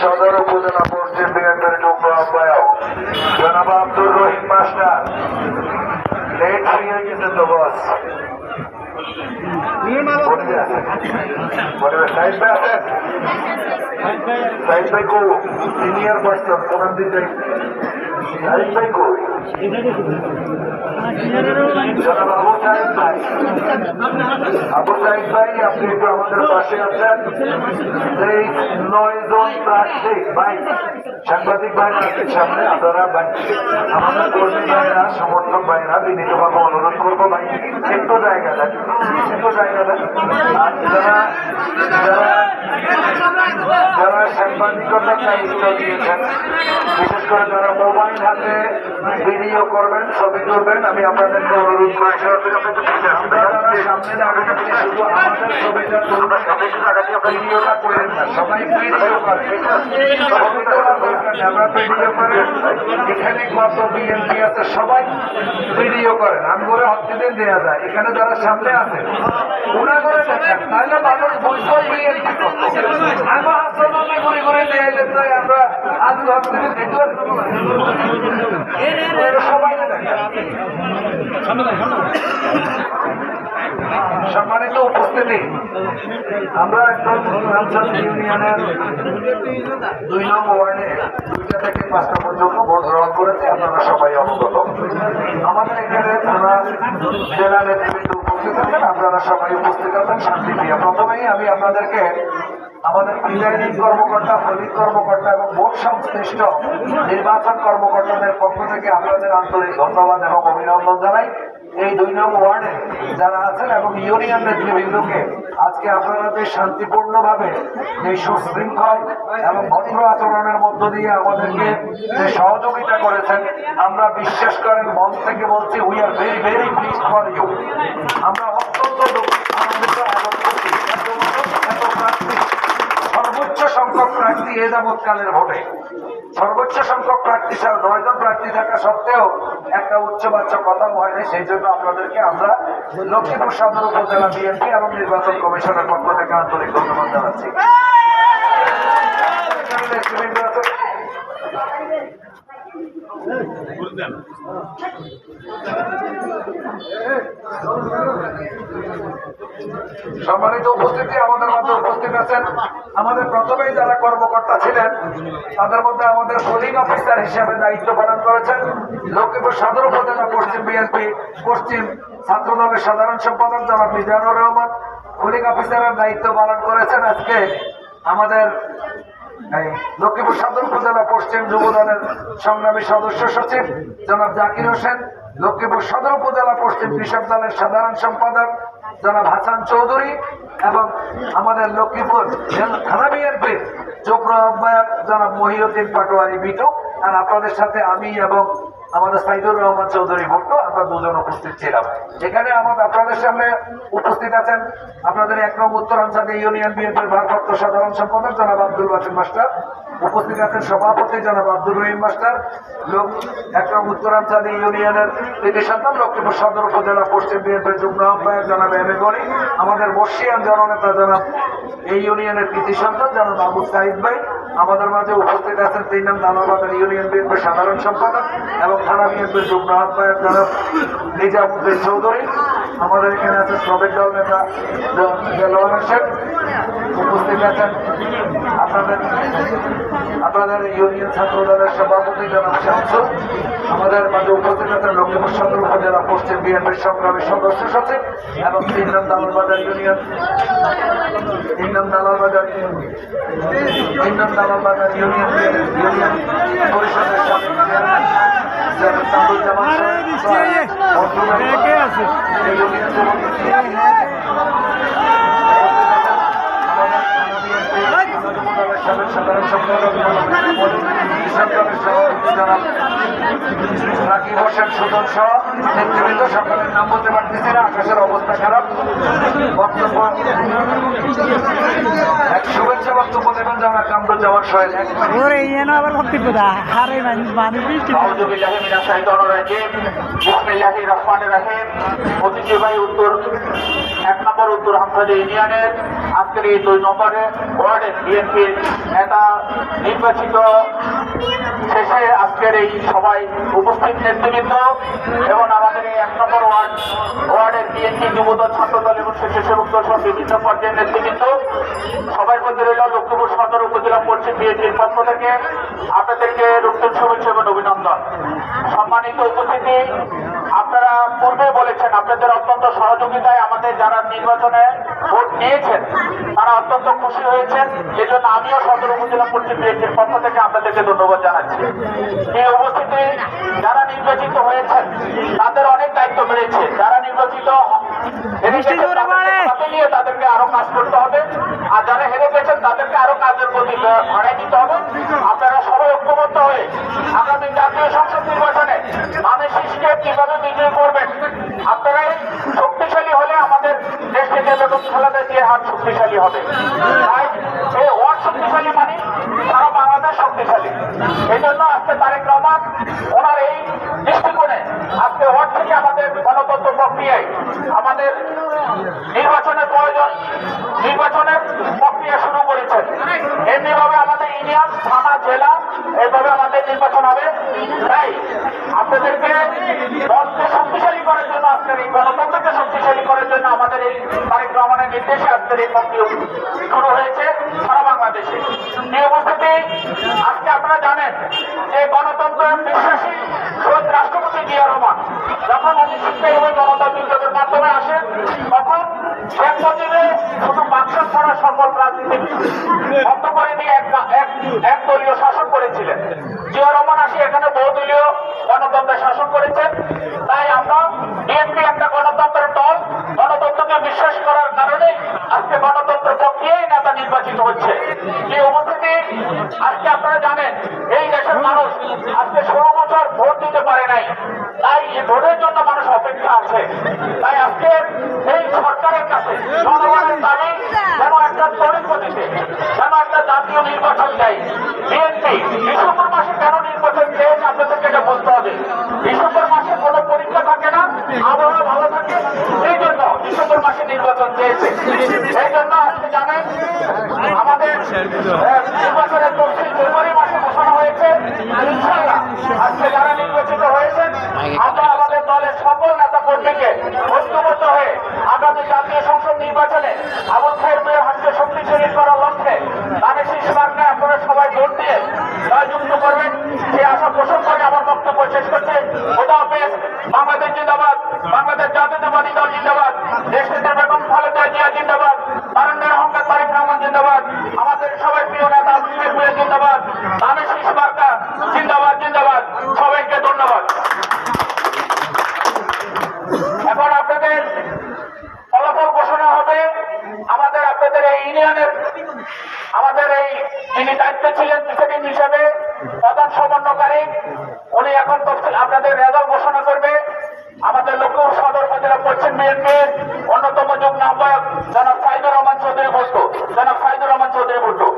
সদর উপজেলা পশ্চিম বিএনপির যুগ্ম আহ্বায়ক, জনাব আব্দুর রহিম মাস্টার। লেট হয়ে গেছে তো বস সিনিয়র পার্সন কোন দিকে? সাইড ভাই কই আবু সাহেব ভাই আবু আপনি একটু আমাদের পাশে আছেন এই নয় জন প্রার্থী ভাই সাংবাদিক ভাই আছেন সামনে আপনারা আমাদের কর্মী ভাইরা সমর্থক ভাইরা বিনীতভাবে অনুরোধ করব ভাই একটু জায়গা দেন একটু যারা যারা যারা সাংবাদিকতার দায়িত্ব দিয়েছেন বিশেষ করে যারা মোবাইল হাতে ভিডিও করবেন, ছবি তুলবেন, আমি আপনাদেরকে অনুরোধ করি না সবাই করে ভিডিও করে এখানে কত বিএনপি আছে সবাই ভিডিও করেন। আমি করে দেওয়া যায় এখানে যারা সামনে আছে ওরা করে দেখেন তাহলে মানুষ বুঝব বিএনপি কত আমরা হাসপাতালে ঘুরে নিয়ে আমরা আজ সবাই দেখেন সম্মানিত আমরা একদম ইউনিয়নের দুই ওয়ার্ডে দুইটা থেকে পাঁচটা পর্যন্ত ভোট গ্রহণ আপনারা সবাই অবগত। আমাদের এখানে জেলা নেতৃবৃন্দ উপস্থিত আছেন, আপনারা সবাই উপস্থিত আছেন, শান্তি প্রিয়া প্রথমেই আমি আপনাদেরকে আমাদের প্রিজাইডিং কর্মকর্তা হলিক কর্মকর্তা এবং ভোট সংশ্লিষ্ট নির্বাচন কর্মকর্তাদের পক্ষ থেকে আপনাদের আন্তরিক ধন্যবাদ এবং অভিনন্দন জানাই। এই দুই নং ওয়ার্ডে যারা আছেন এবং ইউনিয়ন নেতৃবৃন্দকে আজকে আপনারা যে শান্তিপূর্ণভাবে যে সুশৃঙ্খল এবং ভদ্র আচরণের মধ্য দিয়ে আমাদেরকে যে সহযোগিতা করেছেন, আমরা বিশ্বাস করেন, মন থেকে বলছি we are very very please for you আমরা অত্যন্ত আনন্দিত সর্বোচ্চ সংখ্যক প্রার্থী এ যাবৎকালের ভোটে। সর্বোচ্চ সংখ্যক প্রার্থী নয়জন প্রার্থী থাকা সত্ত্বেও একটা উচ্চবাচ্য কথা হয়নি সেই জন্য আপনাদেরকে আমরা লক্ষ্মীপুর সদর উপজেলা বিএনপি এবং নির্বাচন কমিশনের পক্ষ থেকে আন্তরিক ধন্যবাদ জানাচ্ছি আছেন। সম্মানিত উপস্থিতি, আমাদের মধ্যে উপস্থিত আছেন আমাদের প্রথমেই যারা কর্মকর্তা ছিলেন, তাদের মধ্যে আমাদের পোলিং অফিসার হিসেবে দায়িত্ব পালন করেছেন। লক্ষ্মীপুর সদর উপজেলা পশ্চিম বিএনপি পশ্চিম ছাত্র দলের সাধারণ সম্পাদক জনাব মিজানুর রহমান। পোলিং অফিসারের দায়িত্ব পালন করেছেন আজকে আমাদের লক্ষ্মীপুর সদর উপজেলা পশ্চিম যুব দলের সংগ্রামী সদস্য সচিব জনাব জাকির হোসেন। লক্ষ্মীপুর সদর উপজেলা পশ্চিম কৃষক দলের সাধারণ সম্পাদক জনাব হাসান চৌধুরী এবং আমাদের লক্ষ্মীপুর থানা বিএনপির চক্র আহ্বায়ক জনাব মহিউদ্দিন পাটোয়ারি বিটু আর আপনাদের সাথে আমি এবং আমাদের সাইদুর রহমান চৌধুরী ভুট্টো, আমরা দুজন উপস্থিত ছিলাম। এখানে আমাদের আপনাদের সামনে উপস্থিত আছেন আপনাদের এক নং উত্তরাঞ্চলে ইউনিয়ন বিএনপির ভারপ্রাপ্ত সাধারণ সম্পাদক জনাব আব্দুল বাসিম মাস্টার। উপস্থিত আছেন সভাপতি জনাব আব্দুল রহিম মাস্টার। লোক এক নং উত্তরাঞ্চলে ইউনিয়নের কৃতি সন্তান লক্ষ্মীপুর সদর উপজেলা পশ্চিম বিএনপির যুগ্ম আহ্বায়ক জনাব এম এ গনি, আমাদের বর্ষিয়ান জননেতা জনাব এই ইউনিয়নের কৃতি সন্তান জনাব আবু সাহিদ ভাই আমাদের মাঝে উপস্থিত আছেন, তিন নাম দানোবাজার ইউনিয়ন বিএনপির সাধারণ সম্পাদক এবং থানা বিএনপির যুগ্ম আহ্বায়ক জনাব নিজামুদ্দিন চৌধুরী। আমাদের এখানে আছে শ্রমিক দল নেতা দেলোয়ার হোসেন। উপস্থিত আছেন আপনাদের আপনাদের ইউনিয়ন ছাত্র দলের সভাপতি জনাব শামসু আমাদের মাঝে উপস্থিত আছেন লক্ষ্মীপুর সদর উপজেলা পশ্চিম বিএনপির সংগ্রামী সদস্য সচিব এবং তিন নং দালালবাজার ইউনিয়ন তিন নং দালালবাজার তিন নং দালালবাজার ইউনিয়ন ইউনিয়ন পরিষদের চেয়ারম্যান Come on. সাধারণ সম্পাদক সরকারের সভাপতি জনাব রাকিব হোসেন সুজন সহ নেতৃবৃন্দ সকলের নাম বলতে পারতেছি না আকাশের অবস্থা খারাপ। বক্তব্য এক শুভেচ্ছা বক্তব্য দেবেন জনাব কামরুজ্জামান সোহেল ঐতিহ্যবাহী উত্তর এক নম্বর উত্তর হামসাদি ইউনিয়নের আজকের এই দুই নম্বরে ওয়ার্ডের বিএনপির নেতা নির্বাচিত শেষে আজকের এই সবাই উপস্থিত নেতৃবৃন্দ এবং আমাদের এই এক নম্বর ওয়ার্ড, ওয়ার্ডের বিএনপি যুবদল, ছাত্রদল এবং স্বেচ্ছাসেবক দল সহ বিভিন্ন পর্যায়ের নেতৃবৃন্দ, সবাই মধ্যে রইল লক্ষ্মীপুর সদর উপজেলা পশ্চিম বিএনপির পক্ষ থেকে আপনাদেরকে রক্তন শুভেচ্ছা এবং অভিনন্দন। সম্মানিত উপস্থিতি আপনারা পূর্বে বলেছেন আপনাদের অত্যন্ত সহযোগিতায় আমাদের যারা নির্বাচনে ভোট নিয়েছেন তারা অত্যন্ত খুশি হয়েছেন। এজন্য আমিও সদর উপজেলা পশ্চিম বিএনপির পক্ষ থেকে আপনাদেরকে ধন্যবাদ জানাচ্ছি। এই উপস্থিতি যারা নির্বাচিত হয়েছেন তাদের অনেক দায়িত্ব বেড়েছে যারা নির্বাচিত নিয়ে তাদেরকে আরও কাজ করতে হবে। আর যারা হেরে গেছেন তাদেরকে আরও কাজের প্রতি ভাড়াই দিতে হবে। আপনারা সবাই ঐক্যবদ্ধ হয়ে আগামী জাতীয় সংসদ নির্বাচনে মানুষ হাত শক্তিশালী হবে। এই ওয়ার্ড শক্তিশালী মানে সারা বাংলাদেশ শক্তিশালী। এই জন্য আজকে তারেক রহমান ওনার এই দৃষ্টিকোণে আজকে ওয়ার্ড থেকে আমাদের গণতন্ত্র প্রক্রিয়ায় আমাদের নির্বাচনের প্রয়োজন, নির্বাচনের প্রক্রিয়া শুরু করেছেন। এমনিভাবে আমাদের থানা, জেলা এইভাবে আমাদের নির্বাচন হবে। তাই আপনাদেরকে দলকে শক্তিশালী করার জন্য, আজকের এই গণতন্ত্রকে শক্তিশালী করার জন্য আমাদের এই রহমানের নির্দেশে আজকের এই প্রক্রিয়া শুরু হয়েছে সারা বাংলাদেশে। এই উপস্থিতি আজকে আপনারা জানেন যে গণতন্ত্রের বিশ্বাসী শহীদ রাষ্ট্রপতি জিয়া রহমান। যখন উনি শিক্ষাই এবং মাধ্যমে আসেন তখন শেখ মুজিবে শুধু বাক্স ছাড়া সকল রাজনীতি বন্ধ করে এক- এক দলীয় শাসন করেছিলেন। জিয়া রহমান আসি এখানে বহুদলীয় গণতন্ত্রের শাসন করেছেন। তাই আমরা বিএনপি একটা গণতন্ত্রের দল গণতন্ত্রকে বিশ্বাস করার কারণে আজকে গণতন্ত্র প্রক্রিয়ায় নেতা নির্বাচিত হচ্ছে। এই উপস্থিতি আজকে আপনারা জানেন, এই দেশের মানুষ আজকে ষোলো বছর ভোট দিতে পারে নাই। তাই ভোটের জন্য মানুষ অপেক্ষা আছে। তাই আজকে এই সরকারের কাছে জনগণের দাবি যেন একটা তড়িৎ গতিতে যেন একটা জাতীয় নির্বাচন দেয় বিএনপি ডিসেম্বর মাসে কেন নির্বাচন চেয়েছে আপনাদেরকে এটা বলতে হবে ডিসেম্বর মাসে কোনো পরীক্ষা থাকে না আবহাওয়া ভালো থাকে এই জন্য ডিসেম্বর মাসে নির্বাচন চেয়েছে এই জন্য আপনি জানেন, আমাদের নির্বাচনের তফসিল ফেব্রুয়ারি মাসে ঘোষণা হয়েছে। আজকে যারা নির্বাচিত হয়েছেন, আমরা আমাদের দলের সকল নেতা কর্মীকে ঐক্যবদ্ধ হয়ে আগামী জাতীয় সংসদ নির্বাচনে আবুল মেয়ে মেয়ের শক্তিশালী করার লক্ষ্যে তাদের শীর্ষ মার্কায় আপনারা সবাই ভোট দিয়ে জয়যুক্ত করবেন সেই আশা পোষণ করে আমার বক্তব্য শেষ করছে খোদা হাফেজ বাংলাদেশ জিন্দাবাদ বাংলাদেশ জাতীয়তাবাদী দল জিন্দাবাদ দেশ নেতা বেগম খালেদা জিয়া জিন্দাবাদ তারুণ্যের অহংকার তারিক রহমান জিন্দাবাদ আমাদের প্রিয় নেতা জিন্দাবাদ। জিন্দাবাদ জিন্দাবাদ। সবাইকে ধন্যবাদ। এখন আপনাদের ফলাফল ঘোষণা হবে। আমাদের আপনাদের এই ইউনিয়নের আমাদের এই যিনি দায়িত্বে ছিলেন প্রেসিডেন্ট হিসেবে প্রধান সমন্বয়কারী, উনি এখন আপনাদের রেজাল্ট ঘোষণা করবে। আমাদের লক্ষ্য সদর উপজেলা পশ্চিম বিএনপির অন্যতম যুগ্ম আহ্বায়ক জনাব সাইদুর রহমান চৌধুরী বলতো জনাব সাইদুর রহমান চৌধুরী ভুট্টো